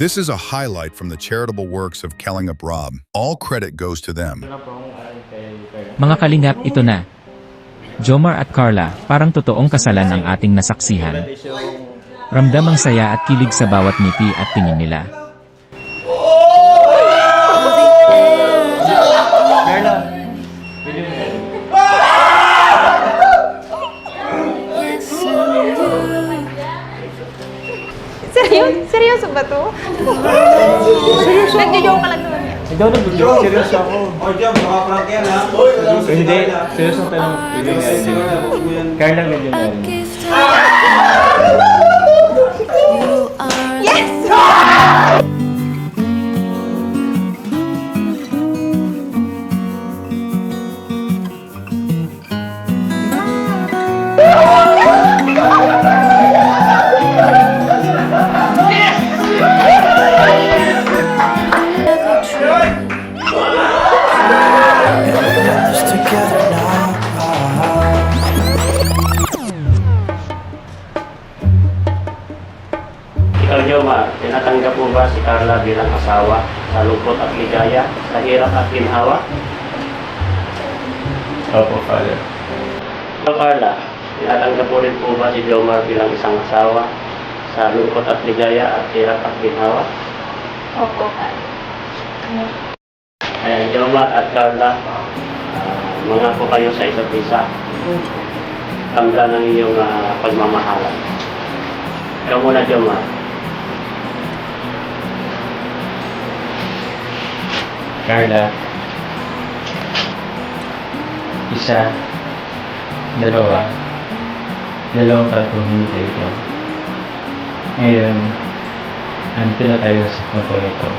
This is a highlight from the charitable works of Kellingup Rob. All credit goes to them. Mga kalingap, ito na. Jomar at Carla, parang totoong kasalan ang ating nasaksihan. Ramdam ang saya at kilig sa bawat ngiti at tingin nila. Seryoso? Seryoso ba to? Seryoso? Nagjo-joke ka lang naman yan. Ikaw na, bigyan. Seryoso ako. O, Jam, baka prank yan ha? Hindi, seryoso ang tanong. Carla, bigyan na. Ikaw, Joma, tinatanggap mo ba si Carla bilang asawa sa lungkot at ligaya, sa hirap at ginhawa? Opo, Father. Ikaw, Carla, tinatanggap mo rin po ba si Jomar bilang isang asawa sa lungkot at ligaya at hirap at ginhawa? Opo. Ayan, Jomar at Carla, mga po kayo sa isa't isa. Tanda ng iyong ah, pagmamahalan. Ikaw muna, Jomar. Carla. Isa. Dalawa. Dalawang tatlong hindi ito. Ngayon, andito na tayo sa punto ito.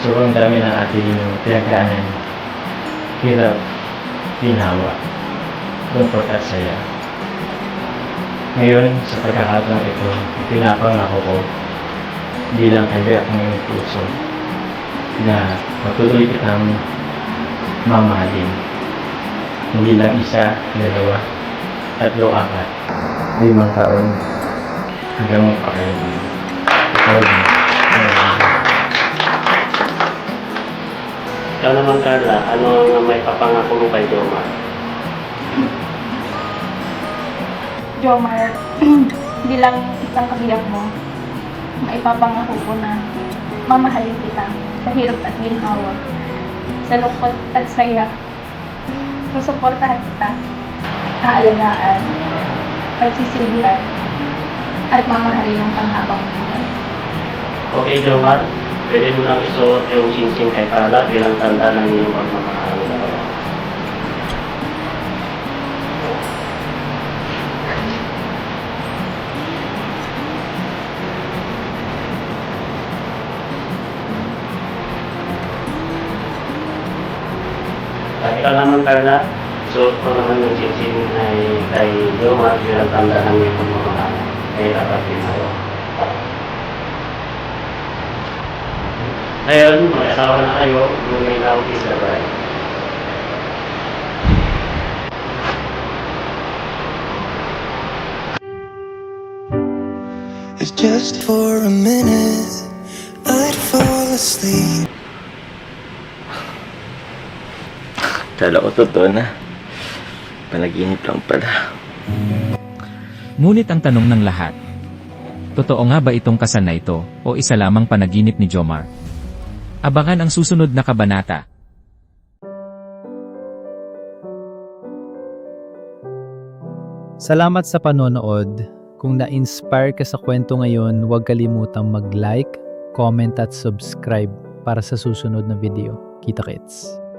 Sobrang dami ng ating pinagdaanan. Hirap, ginawa, lungkot at saya. Ngayon, sa pagkakataon ito, pinapangako ko bilang kaya ang iyong puso na patuloy kitang mamahalin. Hindi lang isa, dalawa, tatlo, apat, limang taon hanggang magpakaroon. Ikaw din. Ikaw naman, Carla, ano ang may papangako mo kay Jomar? Jomar, bilang isang kabiyak mo, maipapangako ko na mamahalin kita sa hirap at ginhawa, sa lungkot at saya. Susuportahan kita, aalagaan, pagsisilbihan, at mamahalin ng panghabang buhay. Okay, Jomar. Pwede mo nang isuot yung singsing kay Carla bilang tanda ng iyong pagmamahal. At ikaw naman, Carla, suot ko naman yung singsing ay kay Jomar bilang tanda ng iyong pagmamahal. Kaya dapat ginawa. Ngayon, may asawa na kayo, may lawag isa ba? If just for a minute I'd fall asleep. Kala ko totoo na. Panaginip lang pala. Ngunit ang tanong ng lahat. Totoo nga ba itong kasal na ito o isa lamang panaginip ni Jomar? Abangan ang susunod na kabanata. Salamat sa panonood. Kung na-inspire ka sa kwento ngayon, huwag kalimutang mag-like, comment at subscribe para sa susunod na video. Kita kits!